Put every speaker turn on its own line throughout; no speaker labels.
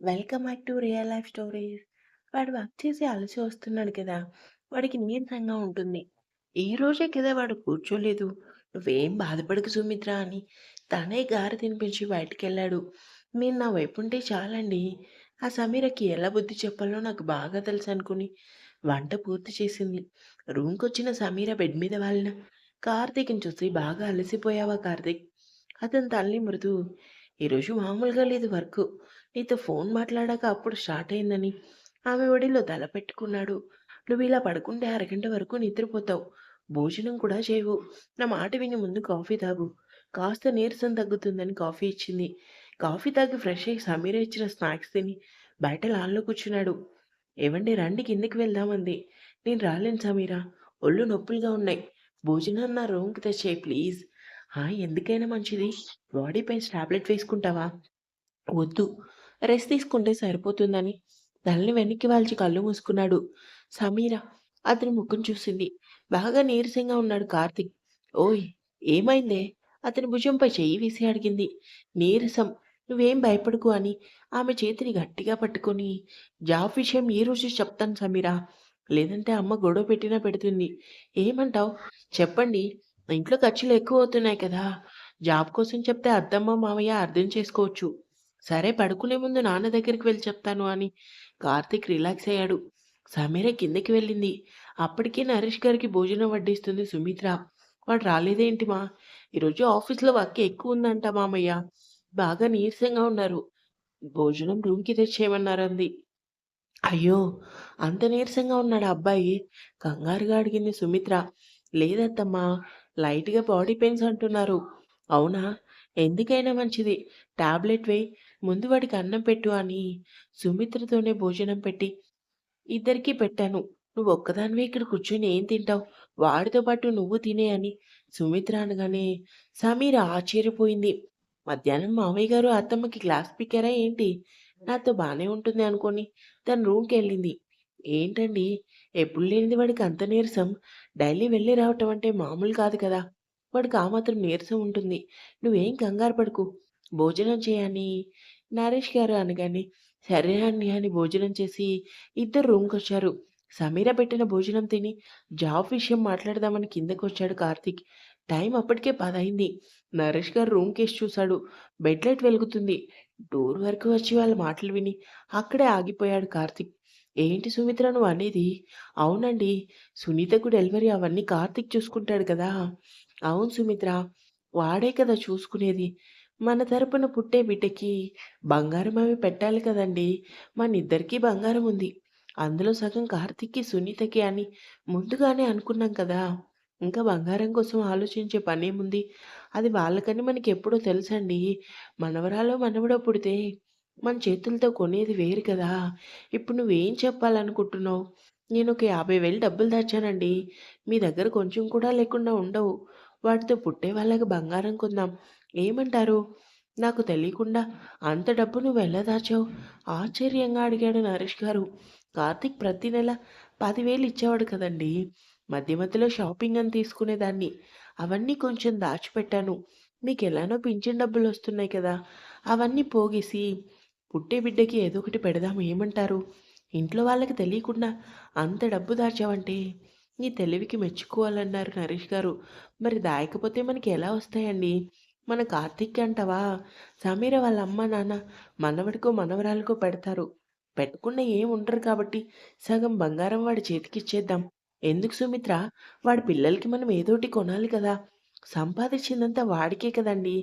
Welcome back to real life stories. వాడు work చేసి అలసి వస్తున్నాడు కదా! వాడికి నీరసంగా ఉంటుంది. ఈ రోజే కదా వాడు కూర్చోలేదు. "నువ్వేం బాధపడకు సుమిత్ర" అని తనే గారి తినిపించి బయటికెళ్ళాడు. మీరు నా వైపు ఉంటే చాలండి. ఆ సమీరకి ఎలా బుద్ధి చెప్పాలో నాకు బాగా తెలుసు అనుకుని వంట పూర్తి చేసింది. రూమ్కి వచ్చిన సమీర బెడ్ మీద వాలిన కార్తీక్‌ని చూసి "బాగా అలసిపోయావా కార్తీక్?" అతని తల్లి మృదు "ఈరోజు మామూలుగా లేదు వర్క్ నీతో ఫోన్ మాట్లాడాక అప్పుడు స్టార్ట్ అయిందని." ఆమె ఒడిలో తల పెట్టుకున్నాడు. నువ్వు ఇలా పడుకుంటే అరగంట వరకు నిద్రపోతావు. భోజనం కూడా చేయవు. నా మాట విని ముందు కాఫీ తాగు." కాస్త నీరసం తగ్గుతుందని కాఫీ ఇచ్చింది. కాఫీ తాగి ఫ్రెష్ అయ్యి సమీర ఇచ్చిన స్నాక్స్ తిని బయట లాన్‌లో కూర్చున్నాడు. ఏవండి రండి కిందకి వెళ్దామంది "నేను రాలేను సమీరా ఒళ్ళు నొప్పులుగా ఉన్నాయి. భోజనం నా రూమ్‌కి తెచ్చేయి ప్లీజ్." ఎందుకైనా మంచిది బాడీ పెయిన్స్ టాబ్లెట్ వేసుకుంటావా?" "వద్దు. రెస్ట్ తీసుకుంటే సరిపోతుందని." తలని వెనక్కి వాల్చి కళ్ళు మూసుకున్నాడు. సమీర అతని ముఖం చూసింది. బాగా నీరసంగా ఉన్నాడు కార్తిక్ "ఓయ్! ఏమైందే?" అతని భుజంపై చెయ్యి వేసి అడిగింది. "నీరసం. నువ్వేం భయపడకు" అని ఆమె చేతిని గట్టిగా పట్టుకొని "జాబ్ విషయం ఈ రోజు చెప్తాను సమీరా లేదంటే అమ్మ గొడవ పెట్టినా పెడుతుంది. ఏమంటావ్? చెప్పండి. ఇంట్లో ఖర్చులు ఎక్కువ అవుతున్నాయి కదా! జాబ్ కోసం చెప్తే అద్దమ్మ మావయ్య అర్థం చేసుకోవచ్చు. సరే పడుకునే ముందు నాన్న దగ్గరికి వెళ్ళి చెప్తాను" అని కార్తీక్ రిలాక్స్ అయ్యాడు. సమీర కిందకి వెళ్ళింది. అప్పటికే నరేష్ గారికి భోజనం వడ్డిస్తుంది సుమిత్ర. "వాడు రాలేదేంటి మా? ఈరోజు ఆఫీస్‌లో వర్క్ ఎక్కువ ఉందంట మామయ్య. బాగా నీరసంగా ఉన్నారు. భోజనం రూమ్‌కి తెచ్చేయమన్నారు" అంది. "అయ్యో! అంత నీరసంగా ఉన్నాడు అబ్బాయి?" కంగారుగా అడిగింది సుమిత్ర. "లేదత్తమ్మా. లైట్‌గా బాడీ పెయిన్స్ అంటున్నారు." "అవునా? ఎందుకైనా మంచిది టాబ్లెట్ వేయి. ముందు వాడికి అన్నం పెట్టు" అని సుమిత్రతోనే భోజనం పెట్టి ఇద్దరికీ పెట్టాను. నువ్వు ఒక్కదానివే ఇక్కడ కూర్చొని ఏం తింటావు వాడితో పాటు నువ్వు తినే అని సుమిత్ర అనగానే సమీర ఆశ్చర్యపోయింది. "మధ్యాహ్నం మామయ్య గారు, అత్తమ్మకి క్లాస్ పీకారా ఏంటి? నాతో బాగానే ఉంటుంది అనుకోని తన రూమ్కి వెళ్ళింది ఏంటండి ఎప్పుడు లేనిది వాడికి అంత నీరసం? డైలీ వెళ్ళి రావటం అంటే మామూలు కాదు కదా! వాడికి ఆ మాత్రం నీరసం ఉంటుంది. నువ్వేం కంగారు పడుకు భోజనం చేయని నరేష్ గారు అనగానే సరే అండి అని భోజనం చేసి ఇద్దరు రూమ్కి వచ్చారు సమీర పెట్టిన భోజనం తిని జాబ్ విషయం మాట్లాడదామని కిందకొచ్చాడు కార్తీక్. టైం అప్పటికే పదైంది నరేష్ గారు రూమ్ కేసి చూశాడు. బెడ్ లైట్ వెలుగుతుంది. డోర్ వరకు వచ్చి వాళ్ళ మాటలు విని అక్కడే ఆగిపోయాడు కార్తీక్. "ఏంటి సుమిత్ర నువ్వనేది?" "అవునండి. సునీతకు డెలివరీ అవన్నీ కార్తీక్ చూసుకుంటాడు కదా!" "అవును సుమిత్ర. వాడే కదా చూసుకునేది. మన తరపున పుట్టే బిడ్డకి బంగారం అవి పెట్టాలి కదండీ! మనిద్దరికీ బంగారం ఉంది. అందులో సగం కార్తీక్‌కి, సునీతకి అని ముందుగానే అనుకున్నాం కదా! ఇంకా బంగారం కోసం ఆలోచించే పనేముంది? అది వాళ్ళకని మనకి ఎప్పుడో తెలుసండి. మనవరాలో, మనవడో పుడితే మన చేతులతో కొనేది వేరు కదా! ఇప్పుడు నువ్వేం చెప్పాలనుకుంటున్నావు? నేనొక 50,000 డబ్బులు దాచానండి. మీ దగ్గర కొంచెం కూడా లేకుండా ఉండవు. వాటితో పుట్టే వాళ్ళకి బంగారం కొందాం. ఏమంటారు?" "నాకు తెలియకుండా అంత డబ్బు నువ్వెలా దాచావు?" ఆశ్చర్యంగా అడిగాడు నరేష్ గారు. "కార్తీక్ ప్రతి నెల పదివేలు ఇచ్చేవాడు కదండీ! మధ్య మధ్యలో షాపింగ్ అని తీసుకునేదాన్ని. అవన్నీ కొంచెం దాచిపెట్టాను. మీకెలానో పింఛన్ డబ్బులొస్తున్నాయి కదా! అవన్నీ పోగేసి పుట్టే బిడ్డకి ఏదో ఒకటి పెడదాం ఏమంటారు? ఇంట్లో వాళ్ళకి తెలియకుండా అంత డబ్బు దాచావంటే నీ తెలివికి మెచ్చుకోవాలన్నారు నరేష్ గారు. మరి దాయకపోతే మనకి ఎలా వస్తాయండి? మన కార్తీక్ అంటవా సమీర వాళ్ళ అమ్మ, నాన్న మనవడికో, మనవరాలకో పెడతారు. పెట్టకుండా ఏం ఉండరు కాబట్టి సగం బంగారం వాడి చేతికిచ్చేద్దాం. ఎందుకు సుమిత్ర? వాడి పిల్లలకి మనం ఏదోటి కొనాలి కదా! సంపాదించిందంతా వాడికే కదండీ!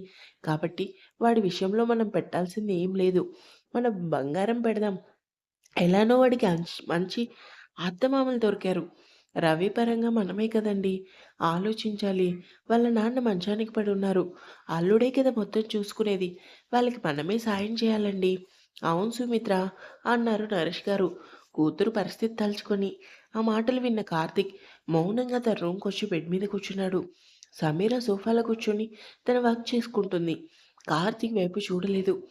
కాబట్టి వాడి విషయంలో మనం పెట్టాల్సింది ఏం లేదు. మనం బంగారం పెడదాం. ఎలానో వాడికి మంచి అత్తమామలు దొరికారు. రవి పరంగా మనమే కదండీ ఆలోచించాలి. వాళ్ళ నాన్న మంచానికి పడి ఉన్నారు అల్లుడే కదా మొత్తం చూసుకునేది. వాళ్ళకి మనమే సాయం చేయాలండి. అవును సుమిత్ర అన్నారు నరేష్ గారు కూతురు పరిస్థితి తలుచుకొని. ఆ మాటలు విన్న కార్తిక్ మౌనంగా తన రూమ్కి వచ్చి బెడ్ మీద కూర్చున్నాడు. సమీర సోఫాలో కూర్చొని తన వర్క్ చేసుకుంటుంది. కార్తిక్ వైపు చూడలేదు.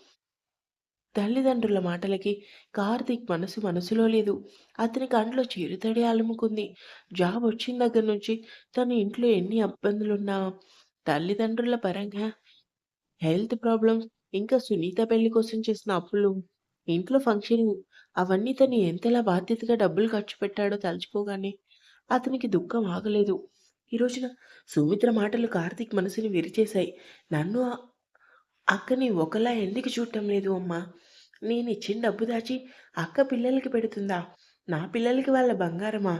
తల్లిదండ్రుల మాటలకి కార్తీక్ మనసు మనసులో లేదు. అతని కంట్లో చిరుతడి అలుముకుంది. జాబ్ వచ్చిన దగ్గర నుంచి తను ఇంట్లో ఎన్ని ఇబ్బందులున్నా, తల్లిదండ్రుల పరంగా హెల్త్ ప్రాబ్లమ్స్ ఇంకా సునీత పెళ్ళి కోసం చేసిన అప్పులు, ఇంట్లో ఫంక్షన్ అవన్నీ తను ఎంతలా బాధ్యతగా డబ్బులు ఖర్చు పెట్టాడో తలుచుకోగానే అతనికి దుఃఖం ఆగలేదు. ఈ రోజున సుమిత్ర మాటలు కార్తీక్ మనసుని విరిచేశాయి. నన్ను అక్కని ఒకలా ఎందుకు చూడటం లేదు అమ్మా? నేను ఇచ్చిన డబ్బు దాచి అక్క పిల్లలకి పెడుతుందా? నా పిల్లలకి వాళ్ళ బంగారమా?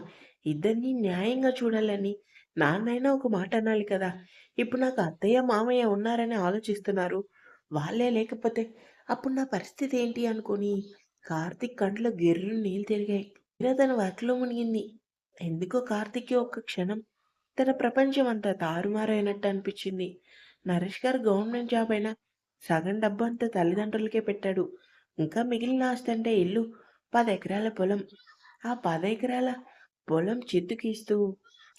ఇద్దరిని న్యాయంగా చూడాలని నాన్నైనా ఒక మాట అనాలి కదా! ఇప్పుడు నాకు అత్తయ్య, మామయ్య ఉన్నారని ఆలోచిస్తున్నారు. వాళ్ళే లేకపోతే అప్పుడు నా పరిస్థితి ఏంటి అనుకొని కార్తీక్ కంట్లో గెర్రు నీళ్ళు తిరిగాయి. తీరా తన వాటిలో మునిగింది. ఎందుకో కార్తిక్కి ఒక్క క్షణం తన ప్రపంచం అంతా తారుమారైనట్టు అనిపించింది. నరేష్ గారు గవర్నమెంట్ జాబ్ అయినా సగం డబ్బంతా తల్లిదండ్రులకే పెట్టాడు. ఇంకా మిగిలిన ఆస్తి అంటే ఇల్లు, 10 ఎకరాల పొలం. ఆ 10 ఎకరాల పొలం చిత్తుకిస్తూ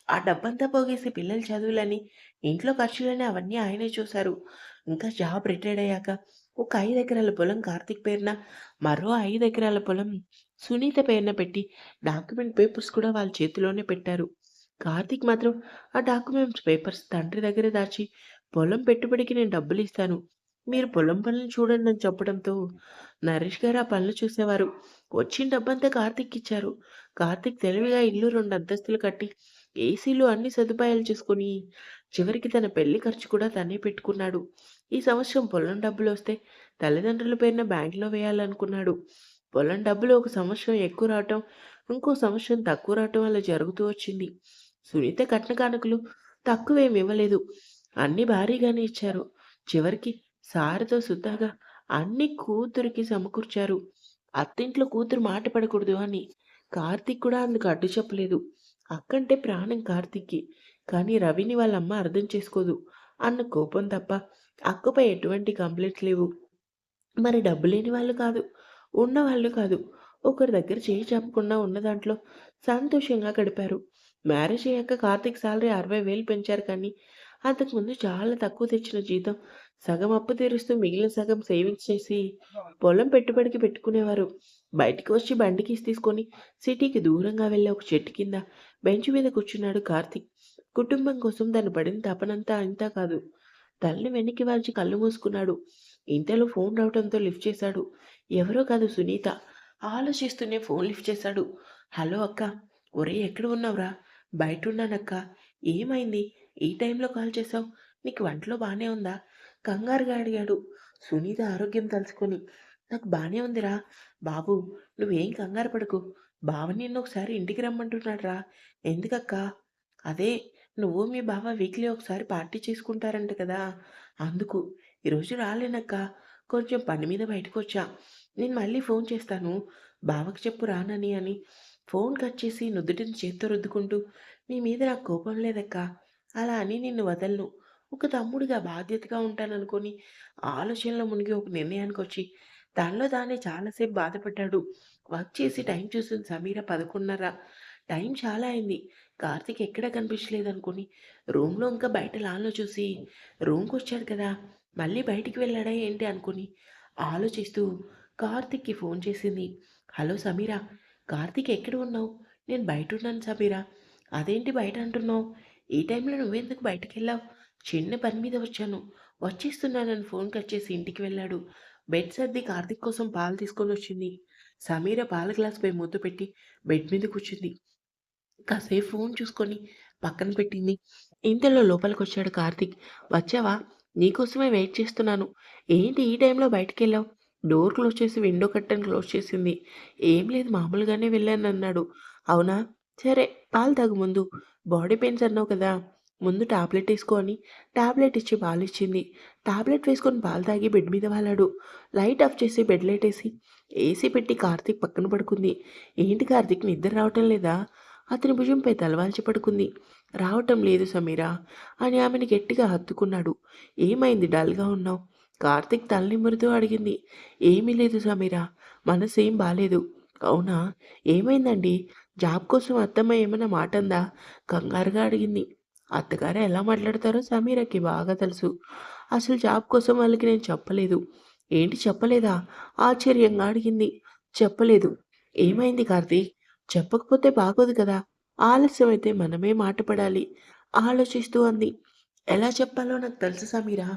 ఆ డబ్బంతా పోగేసి పిల్లల చదువులని, ఇంట్లో ఖర్చులని అవన్నీ ఆయనే చూశారు. ఇంకా జాబ్ రిటైర్డ్ అయ్యాక ఒక ఐదు ఎకరాల పొలం కార్తీక్ పేరున, మరో ఐదు ఎకరాల పొలం సునీత పేరున పెట్టి డాక్యుమెంట్ పేపర్స్ కూడా వాళ్ళ చేతిలోనే పెట్టారు. కార్తీక్ మాత్రం ఆ డాక్యుమెంట్స్ పేపర్స్ తండ్రి దగ్గర దాచి పొలం పెట్టుబడికి నేను డబ్బులు ఇస్తాను మీరు పొలం పనులు చూడండి అని చెప్పడంతో నరేష్ గారు ఆ పనులు చూసేవారు. వచ్చిన డబ్బంతా కార్తీక్‌కిచ్చారు. కార్తీక్ తెలివిగా ఇల్లు రెండు అంతస్తులు కట్టి ఏసీలు అన్ని సదుపాయాలు చేసుకుని చివరికి తన పెళ్ళి ఖర్చు కూడా తనే పెట్టుకున్నాడు. ఈ సంవత్సరం పొలం డబ్బులు వస్తే తల్లిదండ్రుల పేరున బ్యాంకులో వేయాలనుకున్నాడు. పొలం డబ్బులు ఒక సంవత్సరం ఎక్కువ రావటం, ఇంకో సంవత్సరం తక్కువ రావటం వల్ల జరుగుతూ వచ్చింది. సునీత కట్న కానుకలు తక్కువేమి ఇవ్వలేదు. అన్ని భారీగానే ఇచ్చారు. చివరికి సారితో సుతాగా అన్ని కూతురికి సమకూర్చారు. అత్తింట్లో కూతురు మాట పడకూడదు అని. కార్తీక్ కూడా అందుకు అడ్డు చెప్పలేదు. అక్కంటే ప్రాణం కార్తీక్‌కి. కానీ రవిని వాళ్ళమ్మ అర్థం చేసుకోదు అన్న కోపం తప్ప అక్కపై ఎటువంటి కంప్లైంట్స్ లేవు. మరి డబ్బు లేని వాళ్ళు కాదు. ఉన్నవాళ్ళు కాదు. ఒకరి దగ్గర చేయి చెప్పకుండా ఉన్న దాంట్లో సంతోషంగా గడిపారు. మ్యారేజ్ అయ్యాక కార్తీక్ సాలరీ 60,000 పెంచారు కానీ, అంతకుముందు చాలా తక్కువ తెచ్చిన జీతం సగం అప్పు తీరుస్తూ మిగిలిన సగం సేవింగ్స్ చేసి పొలం పెట్టుబడికి పెట్టుకునేవారు. బయటికి వచ్చి బండి కీస్ తీసుకొని సిటీకి దూరంగా వెళ్ళి ఒక చెట్టు కింద బెంచ్ మీద కూర్చున్నాడు కార్తీక్. కుటుంబం కోసం తను పడిన తపనంతా ఇంతా కాదు. తలని వెనక్కి వాల్చి కళ్ళు మూసుకున్నాడు. ఇంతలో ఫోన్ రావటంతో లిఫ్ట్ చేశాడు. ఎవరో కాదు సునీత. ఆలోచిస్తూనే ఫోన్ లిఫ్ట్ చేశాడు. హలో అక్కా! ఒరేయ్ ఎక్కడ ఉన్నావురా? బయటున్నానక్కా. ఏమైంది? ఈ టైంలో కాల్ చేశావు? నీకు ఒంట్లో బానే ఉందా? కంగారుగా అడిగాడు. సునీత ఆరోగ్యం తలుచుకొని. నాకు బాగానే ఉందిరా. బాబు నువ్వేం కంగారు పడకు. బావ నిన్ను ఒకసారి ఇంటికి రమ్మంటున్నాడురా. ఎందుకక్కా? అదే నువ్వు మీ బావ వీక్లీ ఒకసారి పార్టీ చేసుకుంటారంట కదా! అందుకు. ఈరోజు రాలేనక్కా. కొంచెం పని మీద బయటకొచ్చా. నేను మళ్ళీ ఫోన్ చేస్తాను. బావకి చెప్పు రానని అని ఫోన్ కట్ చేసి నుదుటిని చేత్తో రుద్దుకుంటూ నీ మీద నాకు కోపం లేదక్కా. అలా అని నిన్ను వదలను. ఒక తమ్ముడిగా బాధ్యతగా ఉంటాననుకొని ఆలోచనలో మునిగి ఒక నిర్ణయానికి వచ్చి దానిలో తానే చాలాసేపు బాధపడ్డాడు. వర్క్ చేసి టైం చూస్తుంది సమీర 11:30 టైం చాలా అయింది. కార్తిక్ ఎక్కడా కనిపించలేదనుకొని రూమ్‌లో ఇంకా బయట లాన్‌లో చూసి రూమ్కి వచ్చాడు కదా! మళ్ళీ బయటికి వెళ్ళాడా ఏంటి అనుకుని ఆలోచిస్తూ కార్తిక్కి ఫోన్ చేసింది. హలో సమీరా కార్తీక్ ఎక్కడ ఉన్నావు? నేను బయట ఉన్నాను సమీరా అదేంటి బయట అంటున్నావు? ఈ టైంలో నువ్వెందుకు బయటికెళ్ళావు? చిన్న పని మీద వచ్చాను. వచ్చేస్తున్నానని ఫోన్ కట్ చేసి ఇంటికి వెళ్ళాడు. బెడ్ సర్ది కార్తీక్ కోసం పాలు తీసుకొని వచ్చింది సమీర పాల గ్లాస్‌పై ముద్దు పెట్టి బెడ్ మీద కూర్చుంది. కాసేపు ఫోన్ చూసుకొని పక్కన పెట్టింది. ఇంతలో లోపలికి వచ్చాడు కార్తిక్ వచ్చావా? నీకోసమే వెయిట్ చేస్తున్నాను. ఏంటి ఈ టైంలో బయటికి వెళ్ళావు డోర్ క్లోజ్ చేసి విండో కట్టన్ క్లోజ్ చేసింది. ఏం లేదు మామూలుగానే వెళ్ళానన్నాడు. అవునా? సరే పాలు తాగు ముందు. బాడీ పెయిన్స్ అన్నావు కదా! ముందు టాబ్లెట్ వేసుకొని టాబ్లెట్ ఇచ్చి పాలిచ్చింది. టాబ్లెట్ వేసుకొని బాల్ తాగి బెడ్ మీద వాలాడు. లైట్ ఆఫ్ చేసి బెడ్ లైట్ వేసి ఏసీ పెట్టి కార్తీక్ పక్కన పడుకుంది. ఏంటి కార్తీక్ నిద్ర రావటం లేదా? అతని భుజంపై తలవాల్చి పడుకుంది. రావటం లేదు సమీరా అని ఆమెను గట్టిగా హత్తుకున్నాడు. ఏమైంది డల్‌గా ఉన్నావు? కార్తీక్ తల నిమురుతూ అడిగింది. ఏమీ లేదు సమిర మనసు ఏం బాలేదు. అవునా? ఏమైందండి? జాబ్ కోసం అత్తమ్మ ఏమన్నా మాటందా? కంగారుగా అడిగింది. అత్తగారు ఎలా మాట్లాడతారో సమీరకి బాగా తెలుసు. అసలు జాబ్ కోసం వాళ్ళకి నేను చెప్పలేదు. ఏంటి చెప్పలేదా? ఆశ్చర్యంగా అడిగింది. చెప్పలేదు. ఏమైంది కార్తీక్? చెప్పకపోతే బాగోదు కదా! ఆలస్యమైతే మనమే మాట పడాలి. ఆలోచిస్తూ అంది. ఎలా చెప్పాలో నాకు తెలుసు సమీరా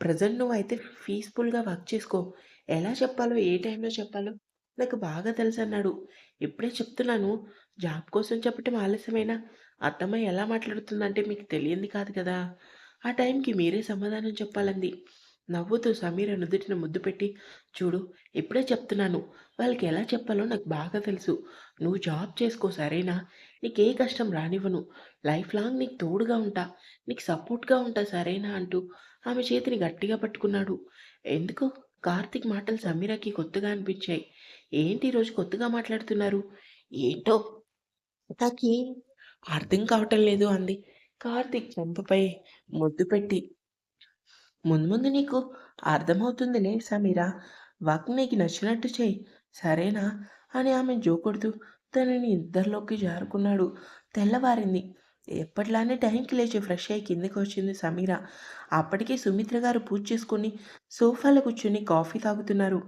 ప్రజెంట్ నువ్వు అయితే పీస్‌ఫుల్‌గా వర్క్ చేసుకో. ఎలా చెప్పాలో, ఏ టైంలో చెప్పాలో నాకు బాగా తెలుసు అన్నాడు ఇప్పుడే చెప్తున్నాను. జాబ్ కోసం చెప్పటం ఆలస్యమైనా అత్తమ్మ ఎలా మాట్లాడుతుందంటే మీకు తెలియంది కాదు కదా! ఆ టైంకి మీరే సమాధానం చెప్పాలంది. నవ్వుతూ సమీర నుదుటిన ముద్దు పెట్టి, చూడు ఇప్పుడే చెప్తున్నాను. వాళ్ళకి ఎలా చెప్పాలో నాకు బాగా తెలుసు. నువ్వు జాబ్ చేసుకో సరేనా? నీకే కష్టం రానివ్వను. లైఫ్ లాంగ్ నీకు తోడుగా ఉంటా. నీకు సపోర్ట్‌గా ఉంటా సరేనా? అంటూ ఆమె చేతిని గట్టిగా పట్టుకున్నాడు. ఎందుకో కార్తీక్ మాటలు సమీరకి కొత్తగా అనిపించాయి. ఏంటి ఈరోజు కొత్తగా మాట్లాడుతున్నారు? ఏంటో నాకేం అర్థం కావటం లేదు అంది. కార్తీక్ చెంపపై ముద్దు పెట్టి. ముందు ముందు నీకు అర్థమవుతుందిలే సమీరా వర్క్ నీకు నచ్చినట్టు చెయ్యి. సరేనా? అని ఆమె జోకొడుతూ తనని ఇద్దరిలోకి జారుకున్నాడు. తెల్లవారింది. ఎప్పట్లానే టైంకి లేచి ఫ్రెష్ అయ్యి కిందకి వచ్చింది సమీర. అప్పటికే సుమిత్ర గారు పూజ చేసుకుని సోఫాలో కూర్చొని కాఫీ తాగుతున్నారు.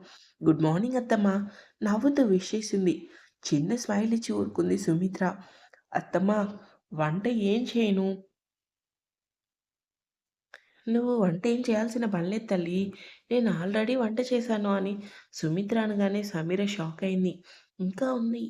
గుడ్ మార్నింగ్ అత్తమ్మ నవ్వుతూ విష్ చేసింది. చిన్న స్మైల్ ఇచ్చి ఊరుకుంది సుమిత్ర. అత్తమ్మా! వంట ఏం చేయను? నువ్వు వంట ఏం చేయాల్సిన పనిలేదు తల్లి నేను ఆల్రెడీ వంట చేశాను అని సుమిత్ర అనగానే సమీర షాక్ అయింది. ఇంకా ఉంది